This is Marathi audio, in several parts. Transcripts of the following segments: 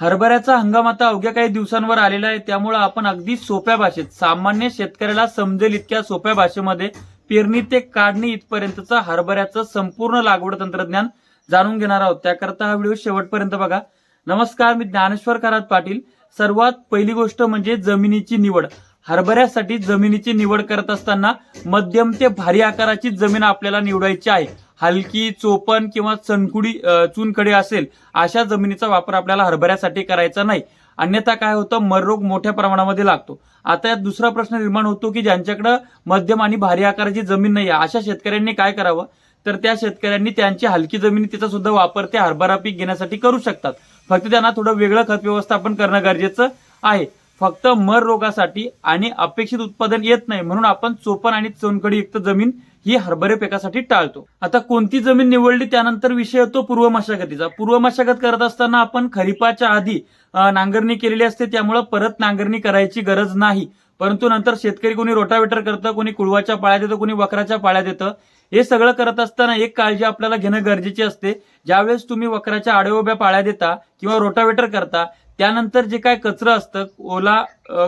हरभऱ्याचा हंगाम आता अवघ्या काही दिवसांवर आलेला आहे. त्यामुळे आपण अगदी सोप्या भाषेत सामान्य शेतकऱ्याला समजेल इतक्या सोप्या भाषेमध्ये पेरणी ते काढणी इथपर्यंतचं हरभऱ्याचं संपूर्ण लागवड तंत्रज्ञान जाणून घेणार आहोत. त्याकरता हा व्हिडिओ शेवटपर्यंत बघा. नमस्कार मी ज्ञानेश्वर करात पाटील. सर्वात पहिली गोष्ट म्हणजे जमिनीची निवड. हरभऱ्यासाठी जमिनीची निवड करत असताना मध्यम ते भारी आकाराची जमीन आपल्याला निवडायची आहे. हलकी चोपन किंवा चणकुडी चुनखडी असेल अशा जमिनीचा वापर आपल्याला हरभऱ्यासाठी करायचा नाही. अन्यथा काय होतं? मररोग मोठ्या प्रमाणामध्ये लागतो. आता यात दुसरा प्रश्न निर्माण होतो की ज्यांच्याकडं मध्यम आणि भारी आकाराची जमीन नाही आहे अशा शेतकऱ्यांनी काय करावं? तर त्या शेतकऱ्यांनी त्यांची हलकी जमिनी तिचा सुद्धा वापर ते हरभरा पीक घेण्यासाठी करू शकतात. फक्त त्यांना थोडं वेगळं खत व्यवस्थापन करणं गरजेचं आहे. फक्त मर रोगासाठी आणि अपेक्षित उत्पादन येत नाही म्हणून आपण चोपन आणि चोनकडीयुक्त जमीन ही हरभरे पिकासाठी टाळतो. आता कोणती जमीन निवडली त्यानंतर विषय येतो पूर्व मशागतीचा. पूर्व मशागत करत असताना आपण खरीपाच्या आधी नांगरणी केलेली असते त्यामुळे परत नांगरणी करायची गरज नाही. परंतु नंतर शेतकरी कोणी रोटावेटर करतं कोणी कुळवाच्या पाळ्या देतं कोणी वक्राच्या पाळ्या देतं. हे सगळं करत असताना एक काळजी आपल्याला घेणं गरजेची असते. ज्यावेळेस तुम्ही वक्राच्या आडव्या पाळ्या देता किंवा रोटावेटर करता त्यानंतर जे काय कचरा असतं ओला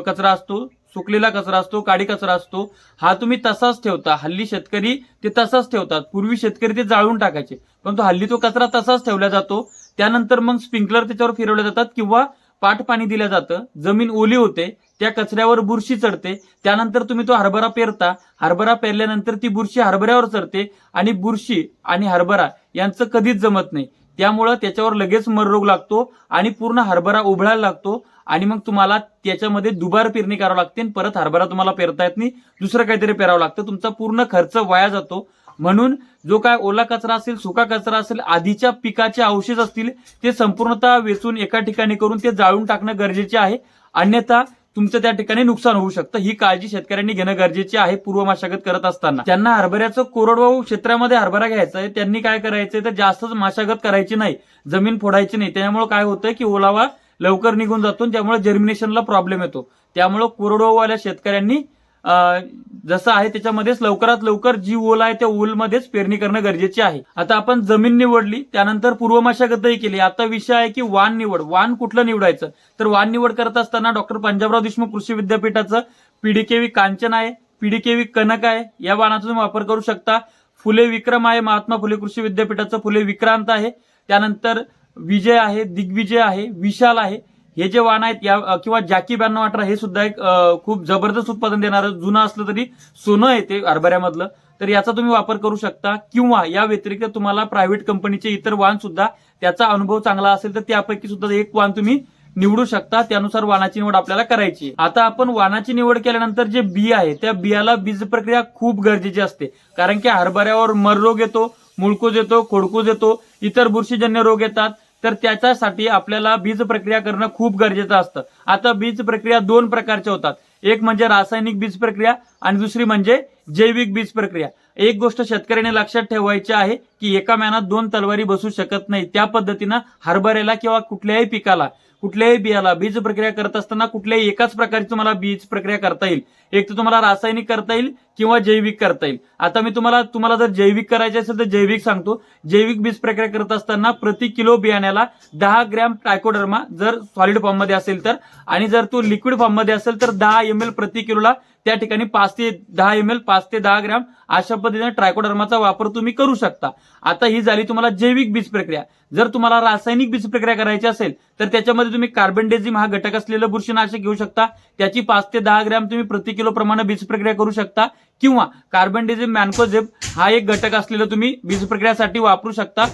कचरा असतो सुकलेला कचरा असतो काडी कचरा असतो हा तुम्ही तसाच ठेवता. हल्ली शेतकरी ते तसाच ठेवतात. पूर्वी शेतकरी ते जाळून टाकायचे. परंतु हल्ली तो कचरा तसाच ठेवला जातो. त्यानंतर मग स्प्रिंकलर त्याच्यावर फिरवले जातात किंवा पाठ पाणी दिलं जातं. जमीन ओली होते त्या कचऱ्यावर बुरशी चढते. त्यानंतर तुम्ही तो हरभरा पेरता. हरभरा पेरल्यानंतर ती बुरशी हरभऱ्यावर चढते आणि बुरशी आणि हरभरा यांचं कधीच जमत नाही. त्यामुळं त्याच्यावर लगेच मररोग लागतो आणि पूर्ण हरभरा उभळायला लागतो. आणि मग तुम्हाला त्याच्यामध्ये दुबार पेरणी करावं लागते आणि परत हरभरा तुम्हाला पेरता येत नाही. दुसरं काहीतरी पेरावं लागतं. तुमचा पूर्ण खर्च वाया जातो. म्हणून जो काय ओला कचरा असेल सुका कचरा असेल आधीच्या पिकाचे अवशेष असतील ते संपूर्णतः वेचून एका ठिकाणी करून ते जाळून टाकणं गरजेचे आहे. अन्यथा तुमचं त्या ठिकाणी नुकसान होऊ शकतं. ही काळजी शेतकऱ्यांनी घेणं गरजेचे आहे पूर्व मशागत करत असताना. त्यांना हरभऱ्याचं कोरडवाहू क्षेत्रामध्ये हरभरा घ्यायचा आहे. त्यांनी काय करायचंय तर जास्तच मशागत करायची नाही. जमीन फोडायची नाही. त्यामुळे काय होतं की ओलावा लवकर निघून जातो त्यामुळे जर्मिनेशनला प्रॉब्लेम येतो. त्यामुळे कोरडवाहूवाल्या शेतकऱ्यांनी जसं आहे त्याच्यामध्येच लवकरात लवकर जी ओल आहे त्या ओलमध्येच पेरणी करणं गरजेचे आहे. आता आपण जमीन निवडली त्यानंतर पूर्व मशागतही केली. आता विषय आहे की वाण निवड. वाण कुठलं निवडायचं? तर वाण निवड करत असताना डॉक्टर पंजाबराव देशमुख कृषी विद्यापीठाचं पीडीकेवी कांचन आहे पीडीकेवी कनक आहे या वाणाचा तुम्ही वापर करू शकता. फुले विक्रम आहे महात्मा फुले कृषी विद्यापीठाचं फुले विक्रांत आहे. त्यानंतर विजय आहे दिग्विजय आहे विशाल आहे. हे जे वाण आहेत या किंवा जॅकी ब्याण्णव अठरा हे सुद्धा एक खूप जबरदस्त उत्पादन देणारं जुनं असलं तरी सोनं आहे ते हरभऱ्यामधलं. तर याचा तुम्ही वापर करू शकता किंवा या व्यतिरिक्त तुम्हाला प्रायव्हेट कंपनीचे इतर वाण सुद्धा त्याचा अनुभव चांगला असेल तर त्यापैकी सुद्धा एक वाण तुम्ही निवडू शकता त्यानुसार वाणाची निवड आपल्याला करायची. आता आपण वाणाची निवड केल्यानंतर जे बी आहे त्या बियाला बीज प्रक्रिया खूप गरजेची असते. कारण की हरभऱ्यावर मर रोग येतो मुळकूज येतो खोडकूज येतो इतर बुरशीजन्य रोग येतात. तर त्याच्यासाठी आपल्याला बीज प्रक्रिया करणं खूप गरजेचं असतं. आता बीज प्रक्रिया दोन प्रकारच्या होतात. एक म्हणजे रासायनिक बीज प्रक्रिया आणि दुसरी म्हणजे जैविक बीज प्रक्रिया. एक गोष्ट शेतकऱ्याने लक्षात ठेवायची आहे की एका मॅनात दोन तलवारी बसू शकत नाही. त्या पद्धतीनं हरभऱ्याला किंवा कुठल्याही पिकाला कुठल्याही बियाला बीज प्रक्रिया करत असताना कुठल्याही एकाच प्रकारची तुम्हाला बीज प्रक्रिया करता येईल. एक तर तुम्हाला रासायनिक करता येईल किंवा जैविक करता येईल. आता मी तुम्हाला तुम्हाला जर जैविक करायचे असेल तर जैविक सांगतो. जैविक बीज प्रक्रिया करत असताना प्रति किलो बियाण्याला दहा ग्रॅम ट्रायकोडर्मा जर सॉलिड फॉर्ममध्ये असेल तर आणि जर तो लिक्विड फॉर्ममध्ये असेल तर दहा एम एल प्रति किलोला त्या ठिकाणी पाच ते दहा एम एल पाच ते दहा ग्रॅम अशा पद्धतीने ट्रायकोडर्माचा वापर तुम्ही करू शकता. आता ही झाली तुम्हाला जैविक बीज प्रक्रिया. जर तुम्हाला रासायनिक बीज प्रक्रिया करायची असेल तर त्याच्यामध्ये तुम्ही कार्बनडेझिम हा घटक असलेलं बुरशीनाशक घेऊ शकता. त्याची पाच ते दहा ग्रॅम तुम्ही प्रति किलो प्रमाणे बीज प्रक्रिया करू शकता. किंवा कार्बन डिझेम मॅन्कोझेब हा एक घटक असलेलं तुम्ही बीज प्रक्रियासाठी वापरू शकता.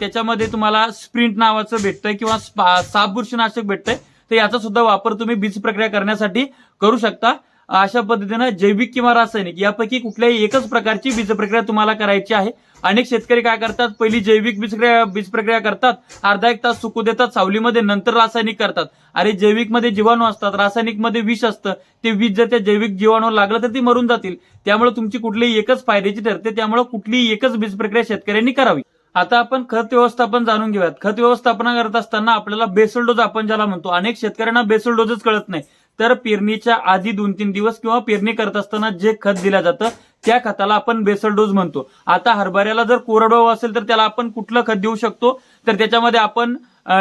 त्याच्यामध्ये तुम्हाला स्प्रिंट नावाचं भेटतंय किंवा साप बुरशीनाशक भेटतंय. तर याचा सुद्धा वापर तुम्ही बीज प्रक्रिया करण्यासाठी करू शकता. अशा पद्धतीनं जैविक किंवा रासायनिक यापैकी कुठल्याही एकच प्रकारची बीज प्रक्रिया तुम्हाला करायची आहे. अनेक शेतकरी काय करतात? पहिली जैविक बीज प्रक्रिया बीज प्रक्रिया करतात. अर्धा एक तास सुकू देतात सावलीमध्ये नंतर रासायनिक करतात. अरे जैविकमध्ये जीवाणू असतात रासायनिकमध्ये विष असतं. ते विष जर त्या जैविक जीवाणू लागलं तर ती मरून जातील. त्यामुळे तुमची कुठलीही एकच फायद्याची ठरते. त्यामुळे कुठलीही एकच बीज प्रक्रिया शेतकऱ्यांनी करावी. आता आपण खत व्यवस्थापन जाणून घेऊयात. खत व्यवस्थापन करत असताना आपल्याला बेसल डोस आपण ज्याला म्हणतो अनेक शेतकऱ्यांना बेसल डोसच कळत नाही. तर पेरणीच्या आधी दोन तीन दिवस किंवा पेरणी करत असताना जे खत दिलं जातं त्या खताला आपण बेसल डोस म्हणतो. आता हरभऱ्याला जर कोरडवाहू असेल तर त्याला आपण कुठलं खत देऊ शकतो? तर त्याच्यामध्ये आपण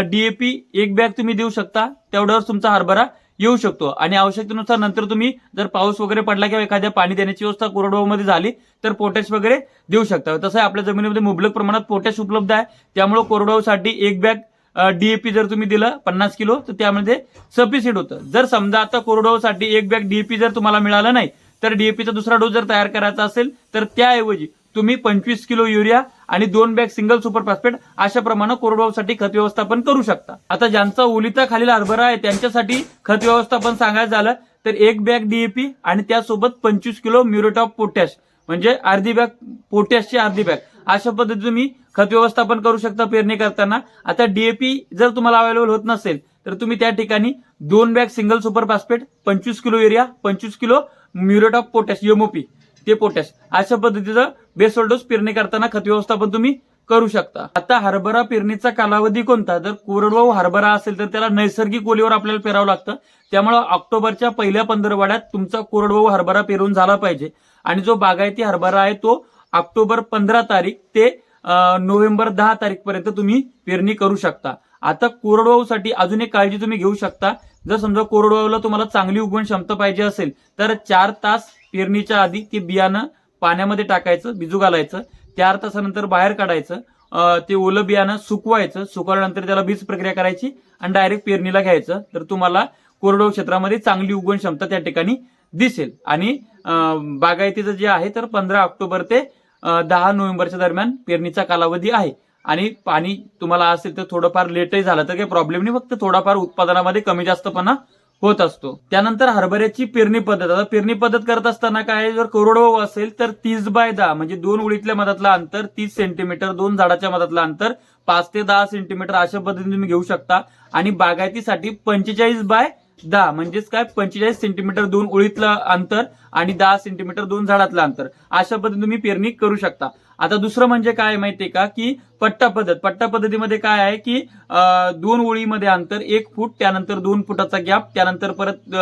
डीएपी एक बॅग तुम्ही देऊ शकता. तेवढ्यावर तुमचा हरभरा येऊ शकतो. आणि आवश्यकतेनुसार नंतर तुम्ही जर पाऊस वगैरे पडला किंवा एखाद्या पाणी देण्याची व्यवस्था कोरडवाहूमध्ये झाली तर पोटॅश वगैरे देऊ शकता. तसं आपल्या जमिनीमध्ये मुबलक प्रमाणात पोटॅश उपलब्ध आहे. त्यामुळे कोरडवाहूसाठी एक बॅग डीएपी जर तुम्ही दिलं पन्नास किलो तर त्यामध्ये सफिशियंट होतं. जर समजा आता कोरडवाहूसाठी एक बॅग डीएपी जर तुम्हाला मिळालं नाही तर डीएपीचा दुसरा डोस जर तयार करायचा असेल तर त्याऐवजी तुम्ही पंचवीस किलो युरिया आणि दोन बॅग सिंगल सुपर फॉस्फेट अशा प्रमाणे कोरडवाहूसाठी खत व्यवस्थापन करू शकता. आता ज्यांचा ओलिता खालील हरभरा आहे त्यांच्यासाठी खत व्यवस्थापन सांगायचं झालं तर एक बॅग डीएपी आणि त्यासोबत पंचवीस किलो म्युरेट ऑफ पोटॅश म्हणजे अर्धी बॅग पोटॅशची अर्धी बॅग. अशा पद्धतीने तुम्ही खत व्यवस्थापन करू शकता पेरणी करताना. आता डीएपी जर तुम्हाला अवेलेबल होत नसेल तर तुम्ही त्या ठिकाणी दोन बॅग सिंगल सुपर फॉस्फेट पंचवीस किलो युरिया पंचवीस kilo muriate of potash MOP ते पोटॅश अशा पद्धतीचं बेसोल डोस पेरणी करताना खत व्यवस्थापन तुम्ही करू शकता. आता हरभरा पेरणीचा कालावधी कोणता? जर कोरडवाहू हरभरा असेल तर त्याला नैसर्गिक ओलीवर आपल्याला पेरावं लागतं. त्यामुळे ऑक्टोबरच्या पहिल्या पंधरवाड्यात तुमचा कोरडवाहू हरभरा पेरून झाला पाहिजे. आणि जो बागायती हरभरा आहे तो ऑक्टोबर पंधरा तारीख ते नोव्हेंबर दहा तारीख पर्यंत तुम्ही पेरणी करू शकता. आता कोरडवाहूसाठी अजून एक काळजी तुम्ही घेऊ शकता. जर समजा कोरडवाहूला तुम्हाला चांगली उगवण क्षमता पाहिजे असेल तर चार तास पेरणीच्या आधी ते बियाणं पाण्यामध्ये टाकायचं बिजू घालायचं. चार तासानंतर बाहेर काढायचं. ते ओलं बियाणं सुकवायचं. सुकवल्यानंतर त्याला बीज प्रक्रिया करायची आणि डायरेक्ट पेरणीला घ्यायचं. तर तुम्हाला कोरडवाहू क्षेत्रामध्ये चांगली उगवण क्षमता त्या ठिकाणी दिसेल. आणि बागायतीचं जे आहे तर पंधरा ऑक्टोबर ते दहा नोव्हेंबरच्या दरम्यान पेरणीचा कालावधी आहे. आणि पाणी तुम्हाला असेल तर थोडंफार लेटही झालं तर काही प्रॉब्लेम नाही. फक्त थोडाफार उत्पादनामध्ये कमी जास्तपणा होत असतो. त्यानंतर हरभऱ्याची पेरणी पद्धत. आता पेरणी पद्धत करत असताना काय जर कोरडवाहू असेल तर तीस बाय दहा म्हणजे दोन उडीतल्या मधातलं अंतर तीस सेंटीमीटर दोन झाडाच्या मधातलं अंतर पाच ते दहा सेंटीमीटर अशा पद्धतीने तुम्ही घेऊ शकता. आणि बागायतीसाठी पंचेचाळीस बाय दहा म्हणजेच काय? पंचेचाळीस सेंटीमीटर दोन ओळीतलं अंतर आणि दहा सेंटीमीटर दोन झाडातलं अंतर. अशा पद्धतीने तुम्ही पेरणी करू शकता. आता दुसरं म्हणजे काय आहे माहितीये का? की पट्टा पद्धत. पट्टा पद्धतीमध्ये काय आहे की दोन ओळीमध्ये अंतर एक फूट त्यानंतर दोन फुटाचा गॅप त्यानंतर परत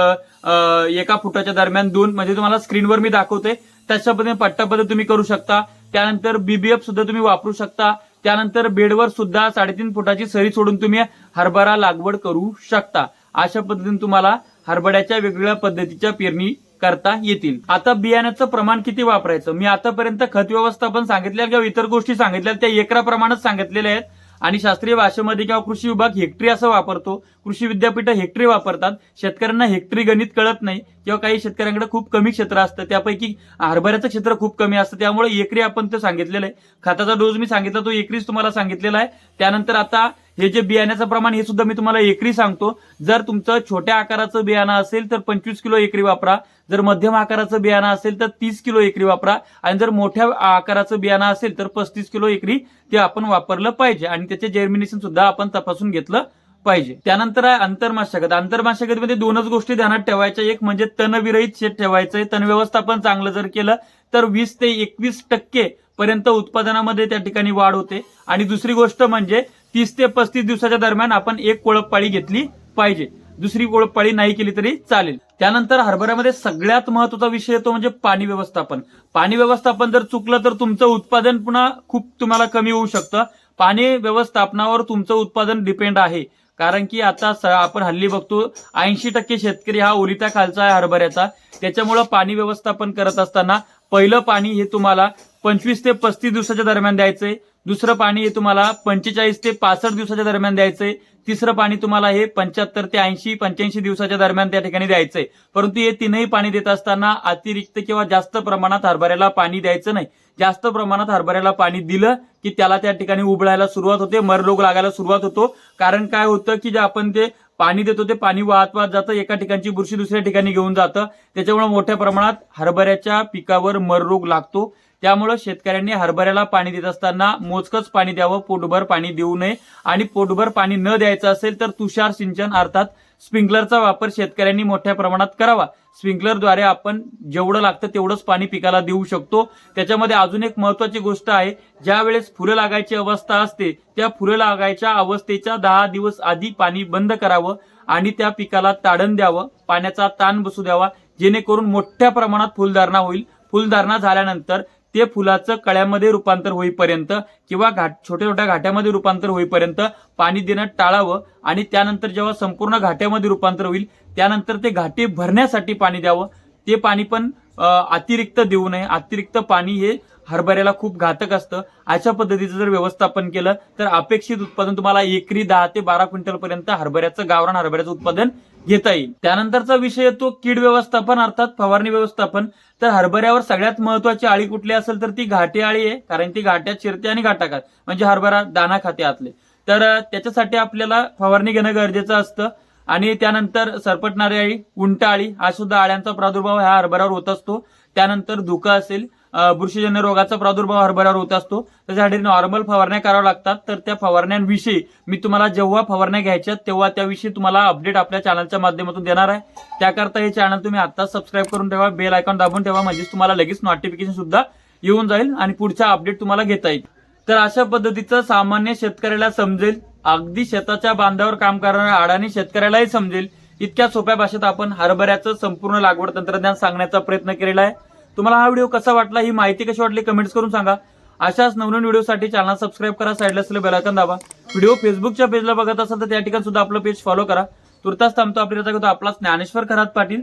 एका फुटाच्या दरम्यान दोन. म्हणजे तुम्हाला स्क्रीनवर मी दाखवते त्याच्या पद्धतीने पट्टा पद्धत तुम्ही करू शकता. त्यानंतर बीबीएफ सुद्धा तुम्ही वापरू शकता. त्यानंतर बेडवर सुद्धा साडेतीन फुटाची सरी सोडून तुम्ही हरभरा लागवड करू शकता. अशा पद्धतीने तुम्हाला हरभऱ्याच्या वेगवेगळ्या पद्धतीच्या पेरणी करता येतील. आता बियाण्याचं प्रमाण किती वापरायचं? मी आतापर्यंत खत व्यवस्थापन सांगितल्या किंवा इतर गोष्टी सांगितल्या त्या एकराप्रमाणेच सांगितलेल्या आहेत. आणि शास्त्रीय भाषेमध्ये किंवा कृषी विभाग हेक्टरी असं वापरतो. कृषी विद्यापीठ हेक्टरी वापरतात. शेतकऱ्यांना हेक्टरी गणित कळत नाही. किंवा काही शेतकऱ्यांकडे खूप कमी क्षेत्र असतं. त्यापैकी हरभऱ्याचं क्षेत्र खूप कमी असतं. त्यामुळे एकरी आपण ते सांगितलेलं आहे. खताचा डोस मी सांगितला तो एकरीच तुम्हाला सांगितलेला आहे. त्यानंतर आता हे जे बियाण्याचं प्रमाण हे सुद्धा मी तुम्हाला एकरी सांगतो. जर तुमचं छोट्या आकाराचं बियाणं असेल तर पंचवीस किलो एकरी वापरा. जर मध्यम आकाराचं बियाणं असेल तर तीस किलो एकरी वापरा. आणि जर मोठ्या आकाराचं बियाणं असेल तर पस्तीस किलो एकरी ते आपण वापरलं पाहिजे. आणि त्याचे जर्मिनेशन सुद्धा आपण तपासून घेतलं पाहिजे. त्यानंतर आहे आंतरमाशगत. आंतरमाशगतीमध्ये दोनच गोष्टी ध्यानात ठेवायच्या. एक म्हणजे तणविरहित शेत ठेवायचं तण व्यवस्थापन चांगलं जर केलं तर वीस ते एकवीस टक्के पर्यंत उत्पादनामध्ये त्या ठिकाणी वाढ होते. आणि दुसरी गोष्ट म्हणजे तीस ते पस्तीस दिवसाच्या दरम्यान आपण एक कोळप पाळी घेतली पाहिजे. दुसरी कोळप पाळी नाही केली तरी चालेल. त्यानंतर हरभऱ्यामध्ये सगळ्यात महत्त्वाचा विषय येतो म्हणजे पाणी व्यवस्थापन. पाणी व्यवस्थापन जर चुकलं तर तुमचं उत्पादन पुन्हा खूप तुम्हाला कमी होऊ शकतं. पाणी व्यवस्थापनावर तुमचं उत्पादन डिपेंड आहे. कारण की आता आपण हल्ली बघतो ऐंशी टक्के शेतकरी हा ओलिता खालचा आहे हरभऱ्याचा. त्याच्यामुळं पाणी व्यवस्थापन करत असताना पहिलं पाणी हे तुम्हाला पंचवीस ते पस्तीस दिवसाच्या दरम्यान द्यायचंय. दुसरं पाणी हे तुम्हाला पंचेचाळीस ते पासष्ट दिवसाच्या दरम्यान द्यायचंय. तिसरं पाणी तुम्हाला हे पंच्याहत्तर ते ऐंशी पंच्याऐंशी दिवसाच्या दरम्यान त्या ठिकाणी द्यायचंय. परंतु हे तीनही पाणी देत असताना अतिरिक्त किंवा जास्त प्रमाणात हरभऱ्याला पाणी द्यायचं नाही. जास्त प्रमाणात हरभऱ्याला पाणी दिलं की त्याला त्या ठिकाणी उबळायला सुरुवात होते मरलोग लागायला सुरुवात होतो. कारण काय होतं की जे आपण ते पाणी देतो ते पाणी वाहत वाहत जातं एका ठिकाणची बुरशी दुसऱ्या ठिकाणी घेऊन जातं. त्याच्यामुळे मोठ्या प्रमाणात हरभऱ्याच्या पिकावर मररोग लागतो. त्यामुळे शेतकऱ्यांनी हरभऱ्याला पाणी देत असताना मोजकच पाणी द्यावं पोटभर पाणी देऊ नये. आणि पोटभर पाणी न द्यायचं असेल तर तुषार सिंचन अर्थात स्प्रिंकलरचा वापर शेतकऱ्यांनी मोठ्या प्रमाणात करावा. स्प्रिंकलरद्वारे आपण जेवढं लागतं तेवढंच पाणी पिकाला देऊ शकतो. त्याच्यामध्ये अजून एक महत्वाची गोष्ट आहे ज्या वेळेस फुलं लागायची अवस्था असते त्या फुलं लागायच्या अवस्थेच्या दहा दिवस आधी पाणी बंद करावं आणि त्या पिकाला ताडण द्यावं पाण्याचा ताण बसू द्यावा. जेणेकरून मोठ्या प्रमाणात फुलधारणा होईल. फुलधारणा झाल्यानंतर ते फुलाचं कळ्यामध्ये रूपांतर होईपर्यंत किंवा घाट छोट्या छोट्या घाट्यामध्ये रूपांतर होईपर्यंत पाणी देणं टाळावं आणि त्यानंतर जेव्हा संपूर्ण घाट्यामध्ये रूपांतर होईल त्यानंतर ते घाटे भरण्यासाठी पाणी द्यावं. ते पाणी पण अतिरिक्त देऊ नये. अतिरिक्त पाणी हे हरभऱ्याला खूप घातक असतं. अशा पद्धतीचं जर व्यवस्थापन केलं तर अपेक्षित उत्पादन तुम्हाला एकरी दहा ते बारा क्विंटल पर्यंत हरभऱ्याचं गावरान हरभऱ्याचं उत्पादन घेता येईल. त्यानंतरचा विषय येतो कीड व्यवस्थापन अर्थात फवारणी व्यवस्थापन. तर हरभऱ्यावर सगळ्यात महत्वाची आळी कुठली असेल तर ती घाटे आळी आहे कारण ती घाट्यात शिरते आणि घाटा खात म्हणजे हरभरा दाना खाते आतले. तर त्याच्यासाठी आपल्याला फवारणी घेणं गरजेचं असतं. आणि त्यानंतर सरपटणारी आळी उंटाळी हा सुद्धा आळ्यांचा प्रादुर्भाव ह्या हरभऱ्यावर होत असतो. त्यानंतर धुका असेल बुरशीजन्य रोगाचा प्रादुर्भाव हरभऱ्यावर होत असतो. त्याच्यासाठी नॉर्मल फवारण्या कराव्या लागतात. तर त्या फवारण्यांविषयी मी तुम्हाला जेव्हा फवारण्या घ्यायच्यात तेव्हा त्याविषयी तुम्हाला अपडेट आपल्या चॅनलच्या माध्यमातून देणार आहे. त्याकरता हे चॅनल तुम्ही आता सबस्क्राईब करून ठेवा बेल आयकॉन दाबून ठेवा म्हणजेच तुम्हाला लगेच नोटिफिकेशन सुद्धा येऊन जाईल आणि पुढचा अपडेट तुम्हाला घेता येईल. तर अशा पद्धतीचं सामान्य शेतकऱ्याला समजेल. अगदी शेताच्या बांधावर काम करणाऱ्या आडाणी शेतकऱ्यालाही समजेल. इतक्या सोप्या भाषेत आपण हरभऱ्याचं संपूर्ण लागवड तंत्रज्ञान सांगण्याचा प्रयत्न केलेला आहे. तुम्हाला हा व्हिडिओ कसा वाटला ही माहिती कशी वाटली कमेंट्स करून सांगा. अशाच नवनवीन व्हिडिओसाठी चॅनल सबस्क्राईब करा साईडला असलेलं बेलायकन दाबा. व्हिडिओ फेसबुकच्या पेजला बघत असाल तर त्या ठिकाणी सुद्धा आपलं पेज फॉलो करा. तुर्तास थांबतो आपल्याला आपला ज्ञानेश्वर खरात पाटील.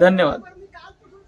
धन्यवाद.